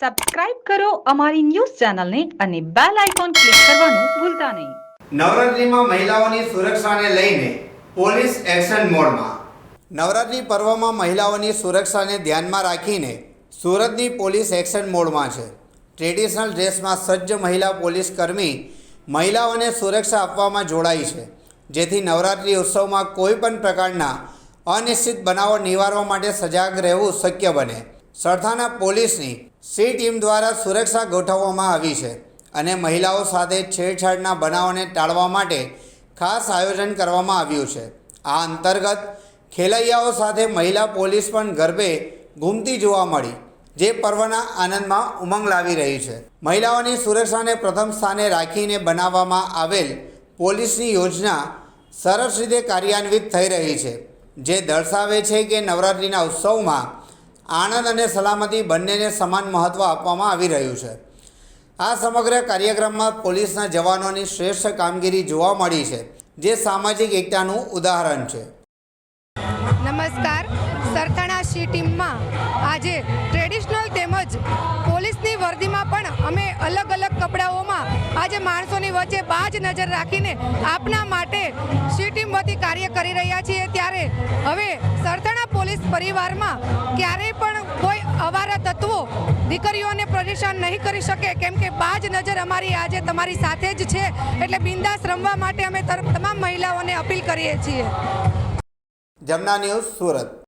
Subscribe કરો અમારી news ચેનલને અને બેલ આઇકોન ક્લિક કરવાનું ભૂલતા નહીં. નવરાત્રીમાં મહિલાઓની સુરક્ષાને લઈને પોલીસ એક્શન મોડમાં. નવરાત્રિ પર્વમાં મહિલાઓની સુરક્ષાને ધ્યાનમાં રાખીને સુરતની પોલીસ એક્શન મોડમાં છે. ટ્રેડિશનલ ડ્રેસમાં સજ્જ મહિલા પોલીસ કર્મી મહિલાઓને સુરક્ષા આપવામાં જોડાઈ છે. જેથી નવરાત્રિ ઉત્સવમાં કોઈ પણ પ્રકારના અનિશ્ચિત બનાવો નિવારવા માટે સજાગ રહેવું શક્ય બને. સરથાના પોલીસની સી ટીમ દ્વારા સુરક્ષા ગોઠવવામાં આવી છે અને મહિલાઓ સાથે છેડછાડના બનાવોને ટાળવા માટે ખાસ આયોજન કરવામાં આવ્યું છે. આ અંતર્ગત ખેલૈયાઓ સાથે મહિલા પોલીસ પણ ગરબે ઘૂમતી જોવા મળી, જે પર્વના આનંદમાં ઉમંગ લાવી રહી છે. મહિલાઓની સુરક્ષાને પ્રથમ સ્થાને રાખીને બનાવવામાં આવેલ પોલીસની યોજના સરસ રીતે કાર્યાન્વિત થઈ રહી છે, જે દર્શાવે છે કે નવરાત્રિના ઉત્સવમાં આનંદ અને સલામતી બંનેને સમાન મહત્ત્વ આપવામાં આવી રહ્યું છે. આ સમગ્ર કાર્યક્રમમાં પોલીસના જવાનોની શ્રેષ્ઠ કામગીરી જોવા મળી છે, જે સામાજિક એકતાનું ઉદાહરણ છે. નમસ્કાર. સરથાણા સી ટીમમાં આજે ટ્રેડિશનલ તેમજ પોલીસની વર્દીમાં પણ અમે અલગ અલગ કપડાઓમાં આજે માણસોની વચ્ચે બાજ નજર રાખીને આપના માટે સી ટીમ વતી કાર્ય કરી રહ્યા છીએ. ત્યારે હવે સરથાણા પોલીસ પરિવારમાં ક્યારેય પણ કોઈ અવારા તત્વો દીકરીઓને પરેશાન નહીં કરી શકે, કેમ કે બાજ નજર અમારી આજે તમારી સાથે જ છે. એટલે બિંદાસ રમવા માટે અમે તમામ મહિલાઓને અપીલ કરીએ છીએ. જમના ન્યૂઝ સુરત.